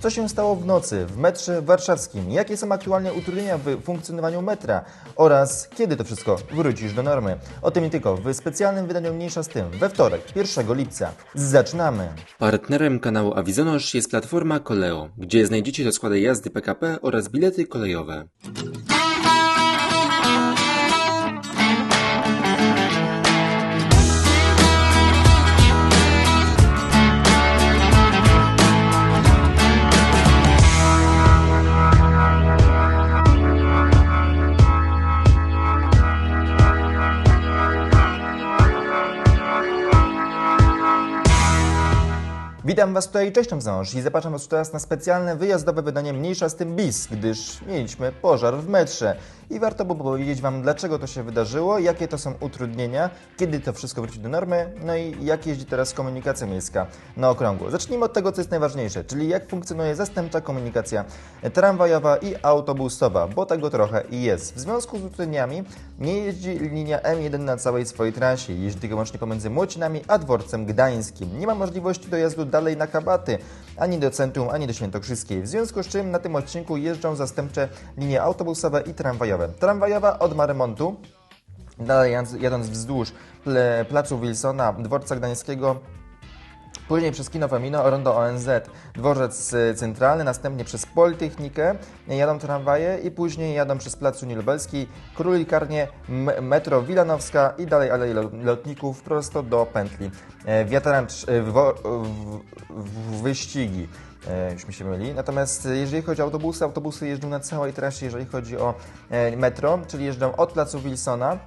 Co się stało w nocy w metrze warszawskim? Jakie są aktualnie utrudnienia w funkcjonowaniu metra? Oraz kiedy to wszystko wrócisz do normy? O tym nie tylko w specjalnym wydaniu Mniejsza z tym we wtorek, 1 lipca. Zaczynamy! Partnerem kanału Avizonosz jest platforma Koleo, gdzie znajdziecie rozkłady jazdy PKP oraz bilety kolejowe. Witam Was tutaj, cześć tam Zanosz i zapraszam Was teraz na specjalne wyjazdowe wydanie Mniejsza z tym BIS, gdyż mieliśmy pożar w metrze i warto było powiedzieć Wam, dlaczego to się wydarzyło, jakie to są utrudnienia, kiedy to wszystko wróci do normy, no i jak jeździ teraz komunikacja miejska na okrągło. Zacznijmy od tego, co jest najważniejsze, czyli jak funkcjonuje zastępcza komunikacja tramwajowa i autobusowa, bo tego trochę i jest. W związku z utrudnieniami nie jeździ linia M1 na całej swojej trasie, jeździ tylko wyłącznie pomiędzy Młocinami a dworcem gdańskim. Nie ma możliwości dojazdu dalej na Kabaty, ani do centrum, ani do Świętokrzyskiej. W związku z czym na tym odcinku jeżdżą zastępcze linie autobusowe i tramwajowe. Tramwajowa od ma remontu, dalej jadąc wzdłuż placu Wilsona, dworca gdańskiego, Później przez Kino Femino, Rondo ONZ, dworzec y, centralny, następnie przez Politechnikę jadą tramwaje i później jadą przez Plac Unii Lubelskiej, Królikarnię, metro Wilanowska i dalej Alei Lo- Lotników prosto do pętli. E, Wiatrancz, e, wyścigi. E, Już mi się myli. Natomiast jeżeli chodzi o autobusy, autobusy jeżdżą na całej trasie, jeżeli chodzi o metro, czyli jeżdżą od Placu Wilsona,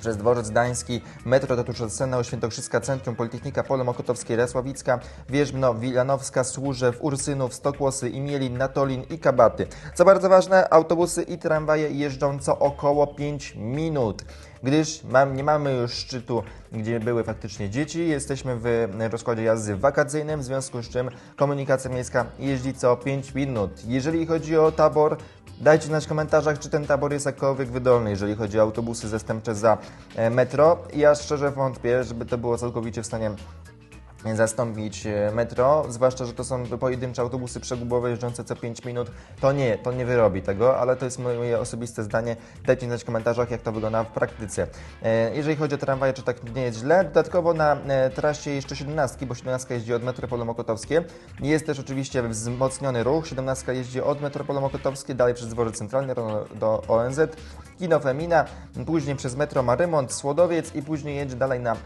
przez Dworzec Gdański, metro Senał, Świętokrzyska, Centrum, Politechnika, Pole Mokotowskie, Resławicka, Wierzbno, Wilanowska, Służew, Ursynów, Stokłosy, Imielin, Natolin i Kabaty. Co bardzo ważne, autobusy i tramwaje jeżdżą co około 5 minut. Gdyż mam, nie mamy już szczytu, gdzie były faktycznie dzieci, jesteśmy w rozkładzie jazdy wakacyjnym, w związku z czym komunikacja miejska jeździ co 5 minut. Jeżeli chodzi o tabor, Dajcie znać w komentarzach, czy ten tabor jest jakkolwiek wydolny, jeżeli chodzi o autobusy zastępcze za e, metro. Ja szczerze wątpię, żeby to było całkowicie w stanie zastąpić e, metro, zwłaszcza, że to są pojedyncze autobusy przegubowe jeżdżące co 5 minut. To nie, to nie wyrobi tego, ale to jest moje osobiste zdanie. Dajcie znać w komentarzach, jak to wygląda w praktyce. E, Jeżeli chodzi o tramwaje, czy tak nie jest źle. Dodatkowo na e, trasie jeszcze 17, bo 17 jeździ od Metropole Mokotowskie. Jest też oczywiście wzmocniony ruch. 17 jeździ od Metropole Mokotowskie, dalej przez dworzec centralny do, ONZ, Kino Femina, później przez metro ma remont, Słodowiec i później jedzie dalej na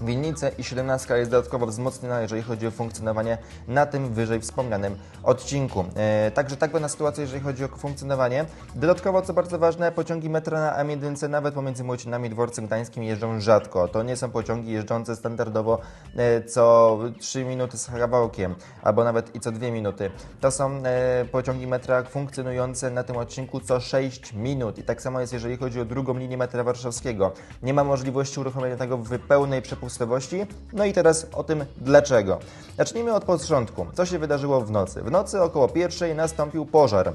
Winnice i 17 jest dodatkowo wzmocniona, jeżeli chodzi o funkcjonowanie na tym wyżej wspomnianym odcinku. E, także tak wygląda sytuacja, jeżeli chodzi o funkcjonowanie. Dodatkowo, co bardzo ważne, pociągi metra na M1 nawet pomiędzy Młocinami Dworcem Gdańskim jeżdżą rzadko. To nie są pociągi jeżdżące standardowo e, co 3 minuty z kawałkiem, albo nawet i co 2 minuty. To są e, pociągi metra funkcjonujące na tym odcinku co 6 minut. I tak samo jest, jeżeli chodzi o drugą linię metra warszawskiego. Nie ma możliwości uruchomienia tego w pełnej No i teraz o tym dlaczego. Zacznijmy od początku. Co się wydarzyło w nocy? W nocy około pierwszej nastąpił pożar.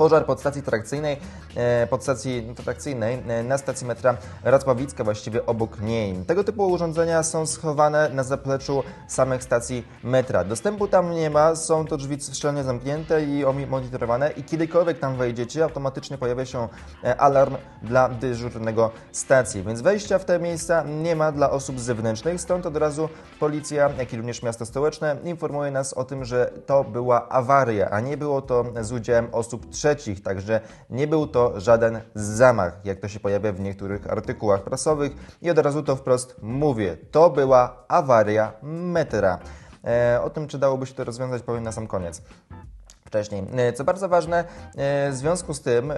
Pożar pod stacji trakcyjnej, e, pod stacji trakcyjnej e, na stacji metra Racławicka, właściwie obok niej. Tego typu urządzenia są schowane na zapleczu samych stacji metra. Dostępu tam nie ma, są to drzwi szczelnie zamknięte i monitorowane i kiedykolwiek tam wejdziecie, automatycznie pojawia się e, alarm dla dyżurnego stacji. Więc wejścia w te miejsca nie ma dla osób zewnętrznych, stąd od razu policja, jak i również miasto stołeczne informuje nas o tym, że to była awaria, a nie było to z udziałem osób trzecich, także nie był to żaden zamach, jak to się pojawia w niektórych artykułach prasowych i od razu to wprost mówię. To była awaria metra. E, o tym, czy dałoby się to rozwiązać, powiem na sam koniec wcześniej. E, Co bardzo ważne, e, w związku z tym e,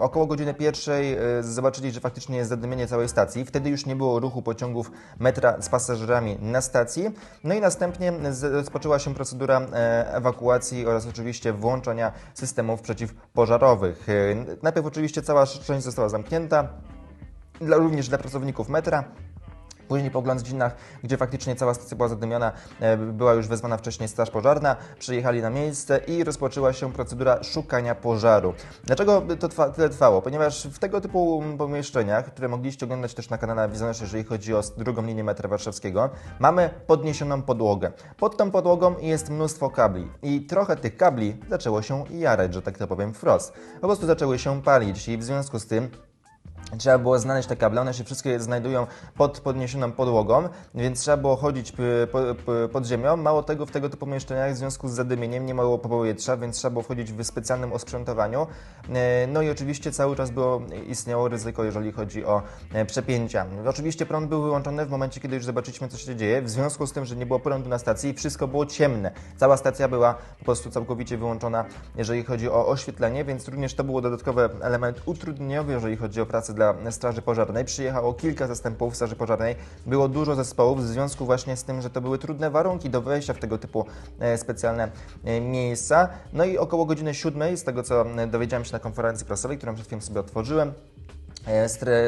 około godziny pierwszej zobaczyli, że faktycznie jest zadymienie całej stacji. Wtedy już nie było ruchu pociągów metra z pasażerami na stacji. No i następnie rozpoczęła się procedura ewakuacji oraz oczywiście włączania systemów przeciwpożarowych. Najpierw oczywiście cała część została zamknięta, dla, również dla pracowników metra. Później po oględzinach, gdzie faktycznie cała stacja była zadymiona, e, była już wezwana wcześniej straż pożarna, przyjechali na miejsce i rozpoczęła się procedura szukania pożaru. Dlaczego to trwa, tyle trwało? Ponieważ w tego typu pomieszczeniach, które mogliście oglądać też na kanale Wizjonerz, jeżeli chodzi o drugą linię metra warszawskiego, mamy podniesioną podłogę. Pod tą podłogą jest mnóstwo kabli i trochę tych kabli zaczęło się jarać, że tak to powiem wprost. Po prostu zaczęły się palić i w związku z tym Trzeba było znaleźć te kable, one się wszystkie znajdują pod podniesioną podłogą, więc trzeba było chodzić pod ziemią. Mało tego, w tego typu pomieszczeniach w związku z zadymieniem nie było powietrza, więc trzeba było wchodzić w specjalnym osprzętowaniu. E, No i oczywiście cały czas było, istniało ryzyko, jeżeli chodzi o e, przepięcia. Oczywiście prąd był wyłączony w momencie, kiedy już zobaczyliśmy, co się dzieje, w związku z tym, że nie było prądu na stacji, wszystko było ciemne. Cała stacja była po prostu całkowicie wyłączona, jeżeli chodzi o oświetlenie, więc również to był dodatkowy element utrudnieniowy, jeżeli chodzi o pracę dla Straży Pożarnej. Przyjechało kilka zastępów Straży Pożarnej, było dużo zespołów w związku właśnie z tym, że to były trudne warunki do wejścia w tego typu e, specjalne e, miejsca. No i około godziny siódmej, z tego co e, dowiedziałem się na konferencji prasowej, którą przed chwilą sobie otworzyłem,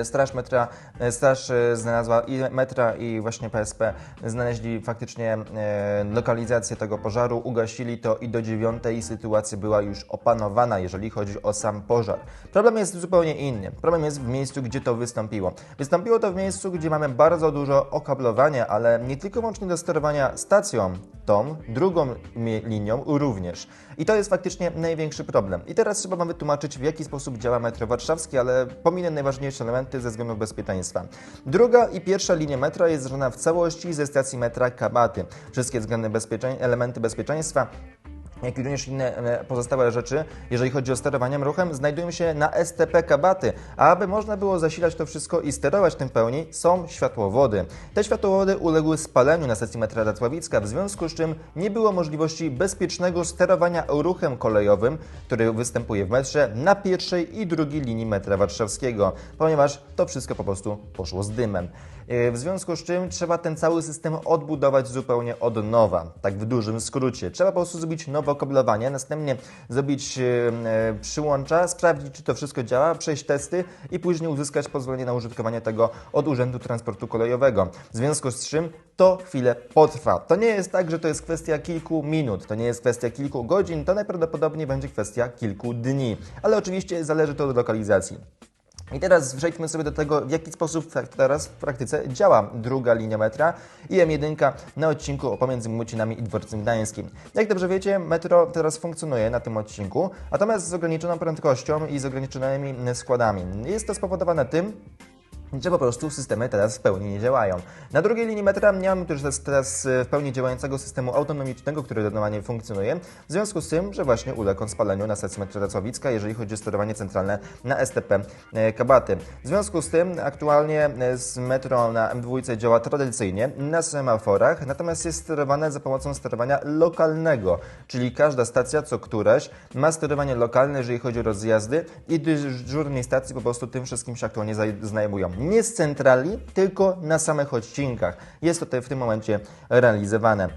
Straż metra, e, straż e, znalazła i metra i właśnie PSP znaleźli faktycznie e, lokalizację tego pożaru, ugasili to i do dziewiątej sytuacja była już opanowana, jeżeli chodzi o sam pożar. Problem jest zupełnie inny. Problem jest w miejscu, gdzie to wystąpiło. Wystąpiło to w miejscu, gdzie mamy bardzo dużo okablowania, ale nie tylko łącznie do sterowania stacją tą, drugą linią również. I to jest faktycznie największy problem. I teraz trzeba Wam wytłumaczyć, w jaki sposób działa metro warszawskie, ale pominę najważniejsze elementy ze względów bezpieczeństwa. Druga i pierwsza linia metra jest złożona w całości ze stacji metra Kabaty. Wszystkie względne bezpieczeń- elementy bezpieczeństwa jak i również inne e, pozostałe rzeczy, jeżeli chodzi o sterowanie ruchem, znajdują się na STP Kabaty. A aby można było zasilać to wszystko i sterować tym pełni, są światłowody. Te światłowody uległy spaleniu na stacji metra Racławicka, w związku z czym nie było możliwości bezpiecznego sterowania ruchem kolejowym, który występuje w metrze na pierwszej i drugiej linii metra warszawskiego, ponieważ to wszystko po prostu poszło z dymem. E, W związku z czym trzeba ten cały system odbudować zupełnie od nowa, tak w dużym skrócie. Trzeba po prostu zrobić nowe okablowanie, następnie zrobić e, e, przyłącza, sprawdzić, czy to wszystko działa, przejść testy i później uzyskać pozwolenie na użytkowanie tego od Urzędu Transportu Kolejowego. W związku z czym to chwilę potrwa. To nie jest tak, że to jest kwestia kilku minut, to nie jest kwestia kilku godzin, to najprawdopodobniej będzie kwestia kilku dni. Ale oczywiście zależy to od lokalizacji. I teraz przejdźmy sobie do tego, w jaki sposób tak teraz w praktyce działa druga linia metra i M1 na odcinku pomiędzy Młycinami i Dworcem Gdańskim. Jak dobrze wiecie, metro teraz funkcjonuje na tym odcinku, natomiast z ograniczoną prędkością i z ograniczonymi składami. Jest to spowodowane tym, że po prostu systemy teraz w pełni nie działają. Na drugiej linii metra nie mamy już teraz, e, w pełni działającego systemu autonomicznego, który normalnie funkcjonuje, w związku z tym, że właśnie uległ on spaleniu na stacji metra Racławicka, jeżeli chodzi o sterowanie centralne na STP e, Kabaty. W związku z tym aktualnie e, z metro na M2 działa tradycyjnie na semaforach, natomiast jest sterowane za pomocą sterowania lokalnego, czyli każda stacja co któraś ma sterowanie lokalne, jeżeli chodzi o rozjazdy i dyżurnej stacji po prostu tym wszystkim się aktualnie zaj- znajmują. Nie z centrali, tylko na samych odcinkach. Jest to tutaj w tym momencie realizowane.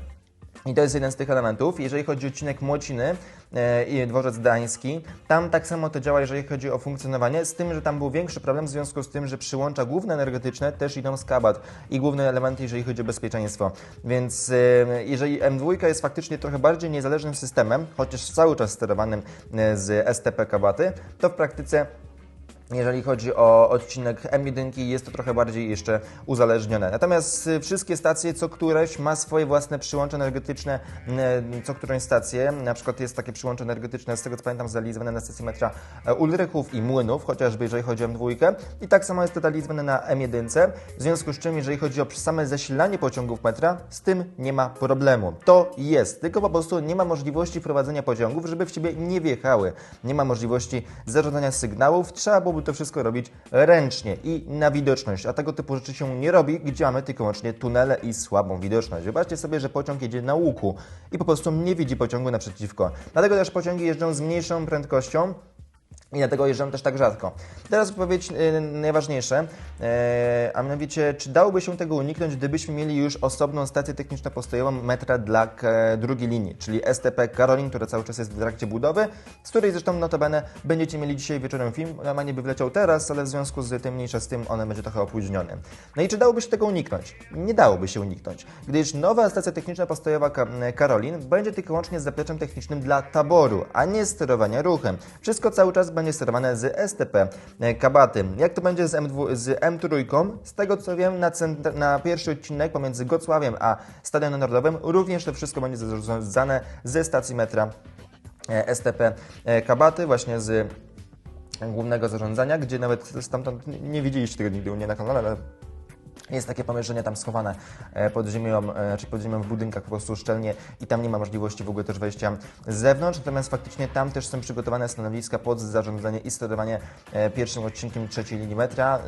I to jest jeden z tych elementów. Jeżeli chodzi o odcinek Młociny e, i Dworzec Gdański, tam tak samo to działa, jeżeli chodzi o funkcjonowanie, z tym, że tam był większy problem w związku z tym, że przyłącza główne energetyczne też idą z kabat i główne elementy, jeżeli chodzi o bezpieczeństwo. Więc e, jeżeli M2 jest faktycznie trochę bardziej niezależnym systemem, chociaż cały czas sterowanym e, z STP kabaty, to w praktyce jeżeli chodzi o odcinek M1, jest to trochę bardziej jeszcze uzależnione. Natomiast y, wszystkie stacje, co któreś ma swoje własne przyłącze energetyczne, y, co którąś stację. Na przykład jest takie przyłącze energetyczne, z tego co pamiętam, zrealizowane na stacji metra e, Ulrychów i Młynów, chociażby jeżeli chodzi o M2. I tak samo jest to realizowane na M1. W związku z czym, jeżeli chodzi o same zasilanie pociągów metra, z tym nie ma problemu. To jest, tylko po prostu nie ma możliwości prowadzenia pociągów, żeby w Ciebie nie wjechały. Nie ma możliwości zarządzania sygnałów. Trzeba byłoby to wszystko robić ręcznie i na widoczność, a tego typu rzeczy się nie robi, gdzie mamy tylko i wyłącznie tunele i słabą widoczność. Wybaczcie sobie, że pociąg jedzie na łuku i po prostu nie widzi pociągu naprzeciwko. Dlatego też pociągi jeżdżą z mniejszą prędkością, I dlatego jeżdżam też tak rzadko. Teraz odpowiedź e, najważniejsze, e, a mianowicie, czy dałoby się tego uniknąć, gdybyśmy mieli już osobną stację techniczno-postojową metra dla e, drugiej linii, czyli STP Karolin, która cały czas jest w trakcie budowy, z której zresztą notabene będziecie mieli dzisiaj wieczorem film. Normalnie by wleciał teraz, ale w związku z tym mniejsza z tym, on będzie trochę opóźniony. No i czy dałoby się tego uniknąć? Nie dałoby się uniknąć, gdyż nowa stacja techniczna postojowa Ka- Karolin będzie tylko i wyłącznie zapleczem technicznym dla taboru, a nie sterowania ruchem. Wszystko cały czas będzie sterowane z STP e, Kabaty. Jak to będzie z, M2, z M3? Z tego co wiem, na, na pierwszy odcinek pomiędzy Gocławiem a Stadionem Narodowym również to wszystko będzie zarządzane ze stacji metra e, STP e, Kabaty, właśnie z głównego zarządzania, gdzie nawet stamtąd nie widzieliście tego nigdy u mnie na kanale, ale jest takie pomieszczenie tam schowane e, pod ziemią, e, czy pod ziemią w budynkach po prostu szczelnie i tam nie ma możliwości w ogóle też wejścia z zewnątrz, natomiast faktycznie tam też są przygotowane stanowiska pod zarządzanie i sterowanie e, pierwszym odcinkiem trzeciej linii metra.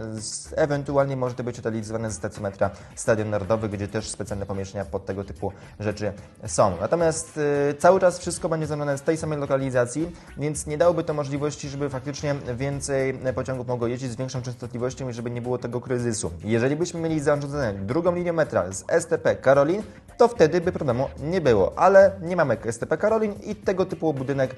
Ewentualnie może to być realizowane ze stacji metra Stadion Narodowy, gdzie też specjalne pomieszczenia pod tego typu rzeczy są. Natomiast cały czas wszystko będzie zrobione z tej samej lokalizacji, więc nie dałoby to możliwości, żeby faktycznie więcej pociągów mogło jeździć z większą częstotliwością i żeby nie było tego kryzysu. Jeżeli byśmy mieli zarządzane drugą linię metra z STP Karolin, to wtedy by problemu nie było, ale nie mamy STP Karolin i tego typu budynek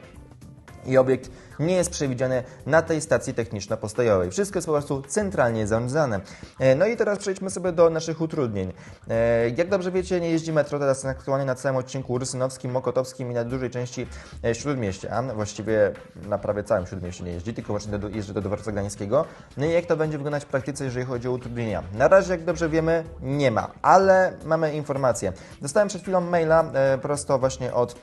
i obiekt nie jest przewidziany na tej stacji techniczno-postojowej. Wszystko jest po prostu centralnie zarządzane. E, No i teraz przejdźmy sobie do naszych utrudnień. E, Jak dobrze wiecie, nie jeździ metro teraz aktualnie na całym odcinku Ursynowskim, Mokotowskim i na dużej części e, Śródmieścia. Właściwie na prawie całym Śródmieściu nie jeździ, tylko właśnie jeżdża do dworca Gdańskiego. No i jak to będzie wyglądać w praktyce, jeżeli chodzi o utrudnienia? Na razie, jak dobrze wiemy, nie ma, ale mamy informacje. Dostałem przed chwilą maila prosto właśnie od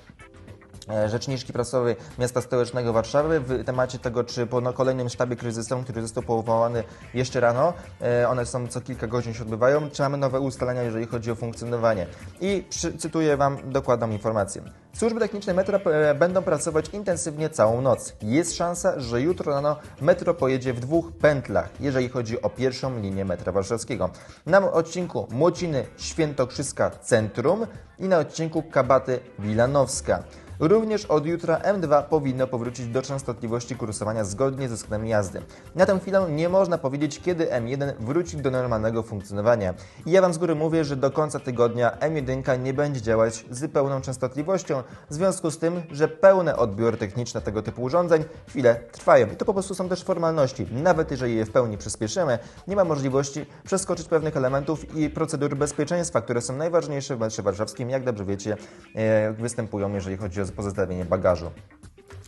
rzeczniczki prasowej miasta stołecznego Warszawy w temacie tego, czy po kolejnym sztabie kryzysowym, który został powołany jeszcze rano, e, one są co kilka godzin się odbywają, czy mamy nowe ustalenia, jeżeli chodzi o funkcjonowanie. I przy, cytuję Wam dokładną informację. Służby techniczne metra e, będą pracować intensywnie całą noc. Jest szansa, że jutro rano metro pojedzie w dwóch pętlach, jeżeli chodzi o pierwszą linię metra warszawskiego. Na odcinku Młociny Świętokrzyska Centrum i na odcinku Kabaty Wilanowska. Również od jutra M2 powinno powrócić do częstotliwości kursowania zgodnie ze składem jazdy. Na tę chwilę nie można powiedzieć, kiedy M1 wróci do normalnego funkcjonowania. I ja Wam z góry mówię, że do końca tygodnia M1 nie będzie działać z pełną częstotliwością, w związku z tym, że pełne odbiory techniczne tego typu urządzeń chwilę trwają. I to po prostu są też formalności. Nawet jeżeli je w pełni przyspieszymy, nie ma możliwości przeskoczyć pewnych elementów i procedur bezpieczeństwa, które są najważniejsze w metrze warszawskim, jak dobrze wiecie, e, występują, jeżeli chodzi o по затемнению багажу.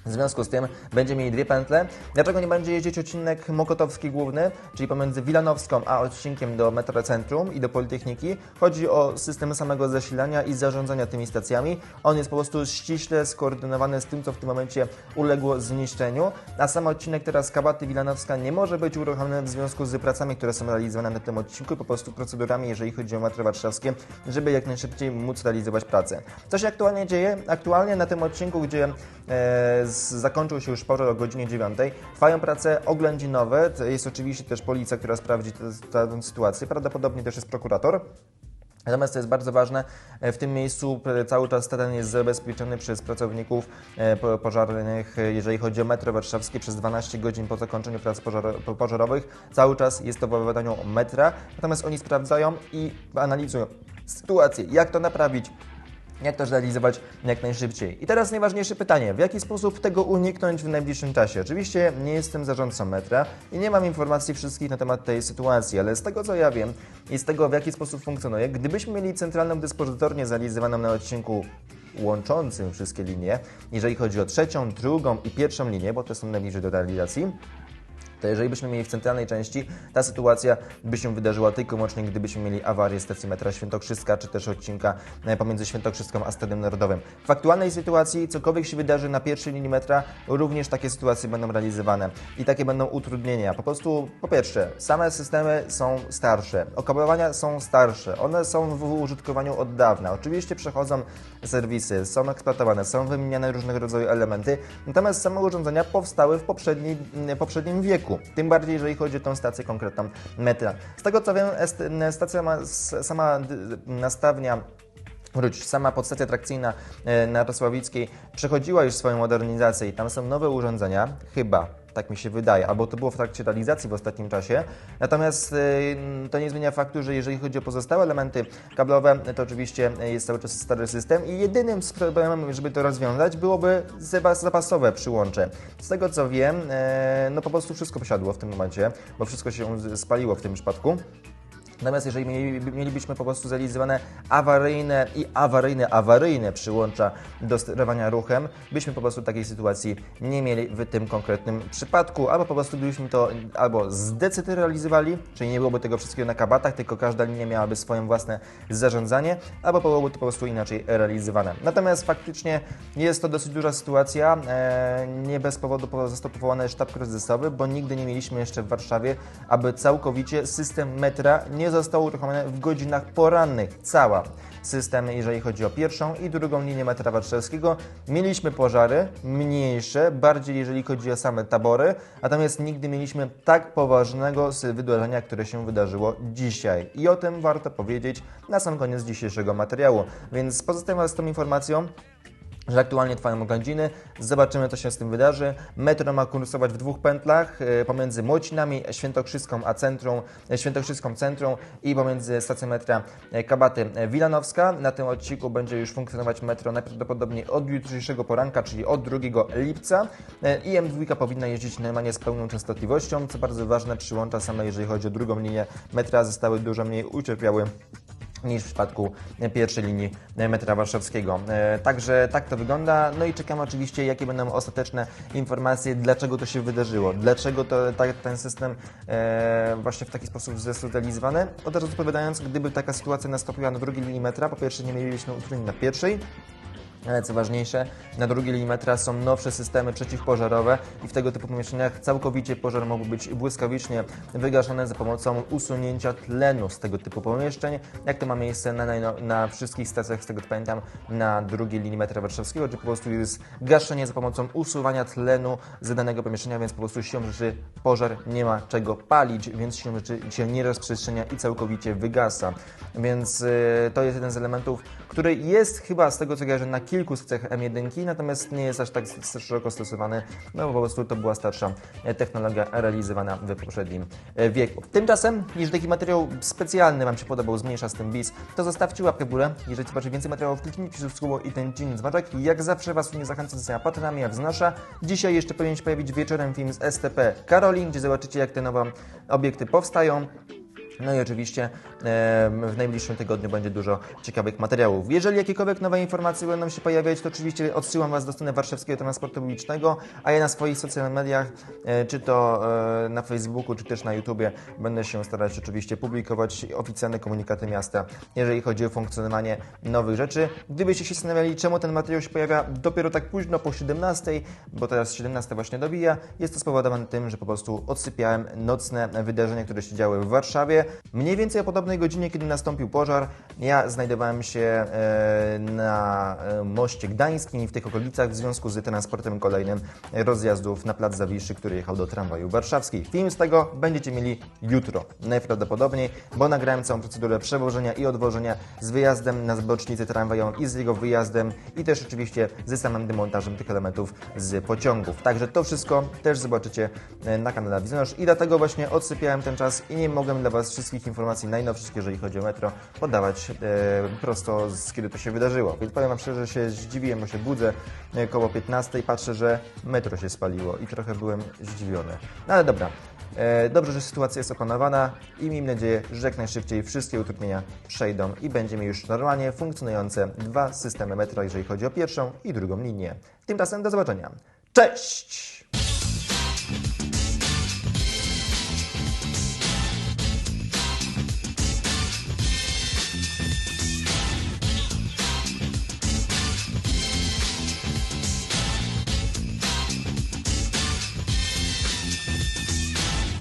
W związku z tym będziemy mieli dwie pętle. Dlaczego nie będzie jeździć odcinek Mokotowski główny, czyli pomiędzy Wilanowską a odcinkiem do Metrocentrum i do Politechniki? Chodzi o system samego zasilania i zarządzania tymi stacjami. On jest po prostu ściśle skoordynowany z tym, co w tym momencie uległo zniszczeniu, a sam odcinek teraz Kabaty Wilanowska nie może być uruchomiony w związku z pracami, które są realizowane na tym odcinku po prostu procedurami, jeżeli chodzi o metro warszawskie, żeby jak najszybciej móc realizować pracę. Co się aktualnie dzieje? Aktualnie na tym odcinku, gdzie e, zakończył się już pożar o godzinie 9, trwają prace oględzinowe. Jest oczywiście też policja, która sprawdzi tę- sytuację. Prawdopodobnie też jest prokurator. Natomiast to jest bardzo ważne, w tym miejscu e, cały czas teren jest zabezpieczony przez pracowników e, po- pożarnych, jeżeli chodzi o metro warszawskie przez 12 godzin po zakończeniu prac pożar- po- pożarowych. Cały czas jest to w wydaniu metra, natomiast oni sprawdzają i analizują sytuację, jak to naprawić, jak to zrealizować jak najszybciej. I teraz najważniejsze pytanie, w jaki sposób tego uniknąć w najbliższym czasie? Oczywiście nie jestem zarządcą metra i nie mam informacji wszystkich na temat tej sytuacji, ale z tego co ja wiem i z tego w jaki sposób funkcjonuje, gdybyśmy mieli centralną dyspozytornię zrealizowaną na odcinku łączącym wszystkie linie, jeżeli chodzi o trzecią, drugą i pierwszą linię, bo te są najbliżej do realizacji, to jeżeli byśmy mieli w centralnej części, ta sytuacja by się wydarzyła tylko i wyłącznie, gdybyśmy mieli awarię stacji metra Świętokrzyska, czy też odcinka e, pomiędzy Świętokrzyską a Stadionem Narodowym. W aktualnej sytuacji, cokolwiek się wydarzy na pierwszej linii metra, również takie sytuacje będą realizowane i takie będą utrudnienia. Po prostu, po pierwsze, same systemy są starsze, okablowania są starsze, one są w użytkowaniu od dawna. Oczywiście przechodzą serwisy, są eksploatowane, są wymieniane różnego rodzaju elementy, natomiast same urządzenia powstały w poprzedni, poprzednim wieku, tym bardziej jeżeli chodzi o tą stację konkretną metra. Z tego co wiem, stacja ma sama nastawnia Wróć, sama podstacja trakcyjna e, na Rosławickiej przechodziła już swoją modernizację i tam są nowe urządzenia, chyba, tak mi się wydaje, albo to było w trakcie realizacji w ostatnim czasie. Natomiast e, to nie zmienia faktu, że jeżeli chodzi o pozostałe elementy kablowe, to oczywiście jest cały czas stary system i jedynym problemem, żeby to rozwiązać, byłoby zapas- zapasowe przyłącze. Z tego co wiem, e, no po prostu wszystko posiadło w tym momencie, bo wszystko się spaliło w tym przypadku. Natomiast jeżeli mieli- mielibyśmy po prostu zrealizowane awaryjne i awaryjne, awaryjne przyłącza do sterowania ruchem, byśmy po prostu takiej sytuacji nie mieli w tym konkretnym przypadku, albo po prostu byśmy to albo zdecentralizowali, czyli nie byłoby tego wszystkiego na kabatach, tylko każda linia miałaby swoje własne zarządzanie, albo byłoby to po prostu inaczej realizowane. Natomiast faktycznie jest to dosyć duża sytuacja, e, nie bez powodu po- został powołany sztab kryzysowy, bo nigdy nie mieliśmy jeszcze w Warszawie, aby całkowicie system metra nie został uruchomiony w godzinach porannych. Cała system, jeżeli chodzi o pierwszą i drugą linię metra warszawskiego. Mieliśmy pożary mniejsze, bardziej jeżeli chodzi o same tabory, natomiast nigdy mieliśmy tak poważnego wydarzenia, które się wydarzyło dzisiaj. I o tym warto powiedzieć na sam koniec dzisiejszego materiału. Więc pozostawiam Was z tą informacją że aktualnie trwają oględziny. Zobaczymy, co się z tym wydarzy. Metro ma kursować w dwóch pętlach e, pomiędzy Młocinami, Świętokrzyską a centrum, e, Świętokrzyską centrum i pomiędzy stacją metra e, Kabaty Wilanowska. Na tym odcinku będzie już funkcjonować metro najprawdopodobniej od jutrzejszego poranka, czyli od 2 lipca. I M2 powinna jeździć normalnie z pełną częstotliwością. Co bardzo ważne, przyłącza same, jeżeli chodzi o drugą linię metra, zostały dużo mniej ucierpiały niż w przypadku pierwszej linii metra warszawskiego. E, Także tak to wygląda. No i czekamy oczywiście, jakie będą ostateczne informacje, dlaczego to się wydarzyło, dlaczego to, ta, ten system e, właśnie w taki sposób został zrealizowany. Od razu odpowiadając, gdyby taka sytuacja nastąpiła na drugiej linii metra, po pierwsze nie mielibyśmy utrudnień na pierwszej, ale co ważniejsze, na drugiej linii metra są nowsze systemy przeciwpożarowe i w tego typu pomieszczeniach całkowicie pożar mógł być błyskawicznie wygaszony za pomocą usunięcia tlenu z tego typu pomieszczeń, jak to ma miejsce na, na wszystkich stacjach, z tego co pamiętam, na drugiej linii metra warszawskiego, gdzie po prostu jest gaszenie za pomocą usuwania tlenu z danego pomieszczenia, więc po prostu siłą rzeczy pożar nie ma czego palić, więc siłą rzeczy się nie rozprzestrzenia i całkowicie wygasa. Więc y, to jest jeden z elementów, który jest chyba z tego co kojarzę na kilku stacjach M1, natomiast nie jest aż tak szeroko stosowany, no bo po prostu to była starsza e, technologia realizowana w poprzednim e, wieku. Tymczasem, jeżeli taki materiał specjalny Wam się podobał, zmniejsza z tym bis, to zostawcie łapkę w górę. Jeżeli zobaczycie więcej materiałów, kliknijcie subskrybuj i ten dzień dzwoneczek. I Jak zawsze Was nie zachęcam do zostania patronami, jak wznosza. Dzisiaj jeszcze powinien się pojawić wieczorem film z STP Karolin, gdzie zobaczycie jak te nowe obiekty powstają. No i oczywiście w najbliższym tygodniu będzie dużo ciekawych materiałów. Jeżeli jakiekolwiek nowe informacje będą się pojawiać, to oczywiście odsyłam Was do strony Warszawskiego Transportu Publicznego, a ja na swoich socjalnych mediach, e, czy to e, na Facebooku, czy też na YouTubie, będę się starać oczywiście publikować oficjalne komunikaty miasta, jeżeli chodzi o funkcjonowanie nowych rzeczy. Gdybyście się zastanawiali, czemu ten materiał się pojawia dopiero tak późno po 17, bo teraz 17 właśnie dobija, jest to spowodowane tym, że po prostu odsypiałem nocne wydarzenia, które się działy w Warszawie. Mniej więcej o podobnej godzinie, kiedy nastąpił pożar, ja znajdowałem się e, na e, moście gdańskim i w tych okolicach w związku z transportem kolejnym rozjazdów na plac Zawiszy, który jechał do tramwaju warszawskich. Film z tego będziecie mieli jutro, najprawdopodobniej, bo nagrałem całą procedurę przewożenia i odwożenia z wyjazdem na bocznicę tramwajową i z jego wyjazdem i też oczywiście ze samym demontażem tych elementów z pociągów. Także to wszystko też zobaczycie e, na kanale Wizjonosz i dlatego właśnie odsypiałem ten czas i nie mogłem dla Was wszystkich informacji najnowszych, jeżeli chodzi o metro, podawać e, prosto z kiedy to się wydarzyło. Więc powiem Wam szczerze, że się zdziwiłem, bo się budzę e, koło 15 i patrzę, że metro się spaliło i trochę byłem zdziwiony. No ale dobra. E, Dobrze, że sytuacja jest opanowana i miejmy nadzieję, że jak najszybciej wszystkie utrudnienia przejdą i będziemy już normalnie funkcjonujące dwa systemy metro, jeżeli chodzi o pierwszą i drugą linię. Tymczasem do zobaczenia. Cześć!